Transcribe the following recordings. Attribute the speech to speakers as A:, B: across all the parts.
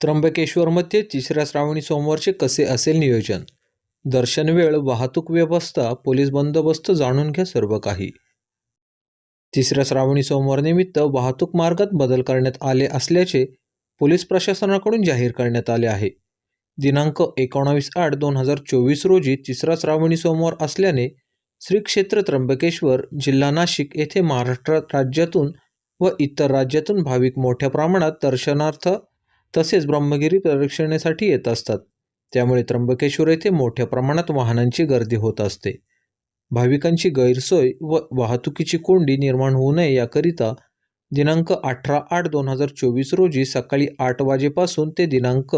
A: त्र्यंबकेश्वरमध्ये तिसऱ्या श्रावणी सोमवारचे कसे असेल नियोजन? दर्शन वेळ वाहतूक व्यवस्था पोलीस बंदोबस्त जाणून घ्या सर्व काही. तिसऱ्या श्रावणी सोमवारनिमित्त वाहतूक मार्गात बदल करण्यात आले असल्याचे पोलीस प्रशासनाकडून जाहीर करण्यात आले आहे. दिनांक एकोणावीस आठ दोन हजार चोवीस रोजी तिसरा श्रावणी सोमवार असल्याने श्री क्षेत्र त्र्यंबकेश्वर जिल्हा नाशिक येथे महाराष्ट्र राज्यातून व इतर राज्यातून भाविक मोठ्या प्रमाणात दर्शनार्थ तसेच ब्रह्मगिरी प्रदक्षिणेसाठी येत असतात. त्यामुळे त्र्यंबकेश्वर येथे मोठ्या प्रमाणात वाहनांची गर्दी होत असते. भाविकांची गैरसोय व वाहतुकीची कोंडी निर्माण होऊ नये याकरिता दिनांक अठरा आठ दोन हजार चोवीस रोजी सकाळी आठ वाजेपासून ते दिनांक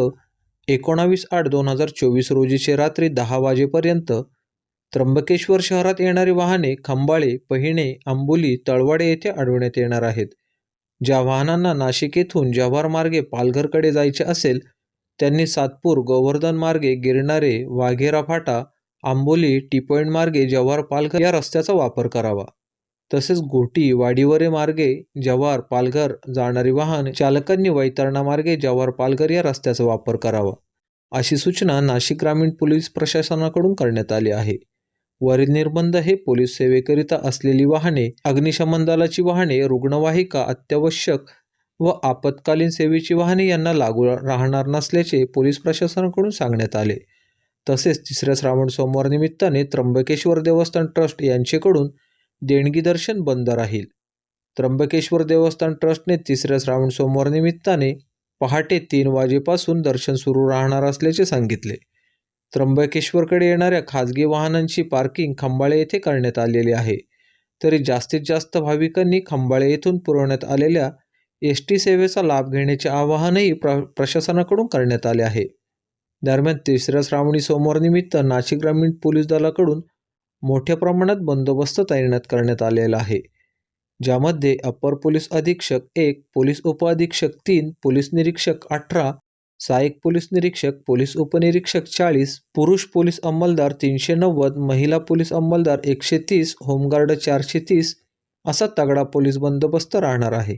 A: एकोणावीस आठ दोन हजार चोवीस रोजीचे रात्री दहा वाजेपर्यंत त्र्यंबकेश्वर शहरात येणारी वाहने खंबाळे पहिणे आंबोली तळवाडे येथे अडवण्यात येणार आहेत. ज्या वाहनांना नाशिक येथून जव्हार मार्गे पालघरकडे जायचे असेल त्यांनी सातपूर गोवर्धन मार्गे गिरणारे वाघेरा फाटा आंबोली टी पॉईंट मार्गे जव्हार पालघर या रस्त्याचा वापर करावा. तसेच गोटी वाडीवरे मार्गे जव्हार पालघर जाणारी वाहन चालकांनी वैतरणा मार्गे जव्हार पालघर या रस्त्याचा वापर करावा. अशी सूचना नाशिक ग्रामीण पोलीस प्रशासनाकडून करण्यात आली आहे. वरील निर्बंध हे पोलीस सेवेकरिता असलेली वाहने अग्निशमन दलाची वाहने रुग्णवाहिका अत्यावश्यक व आपत्कालीन सेवेची वाहने यांना लागू राहणार नसल्याचे पोलीस प्रशासनाकडून सांगण्यात आले. तसेच तिसऱ्या श्रावण सोमवार निमित्ताने त्र्यंबकेश्वर देवस्थान ट्रस्ट यांचेकडून देणगी दर्शन बंद राहील. त्र्यंबकेश्वर देवस्थान ट्रस्टने तिसऱ्या श्रावण सोमवार निमित्ताने पहाटे तीन वाजेपासून दर्शन सुरू राहणार असल्याचे सांगितले. त्र्यंबकेश्वरकडे येणाऱ्या खाजगी वाहनांची पार्किंग खंबाळे येथे करण्यात आलेली आहे. तरी जास्तीत जास्त भाविकांनी खंबाळे येथून पुरवण्यात आलेल्या एस टी सेवेचा लाभ घेण्याचे आवाहनही प्र प्रशासनाकडून करण्यात आले आहे. दरम्यान तिसऱ्या श्रावणी सोमवारनिमित्त नाशिक ग्रामीण पोलीस दलाकडून मोठ्या प्रमाणात बंदोबस्त तैनात करण्यात आलेला आहे. ज्यामध्ये अप्पर पोलीस अधीक्षक एक पोलीस उपअधीक्षक तीन पोलीस निरीक्षक अठरा सहाय्यक पोलीस निरीक्षक पोलीस उपनिरीक्षक चाळीस पुरुष पोलीस अंमलदार तीनशे नव्वद महिला पोलीस अंमलदार एकशे तीस होमगार्ड चारशे तीस असा तगडा पोलीस बंदोबस्त राहणार आहे.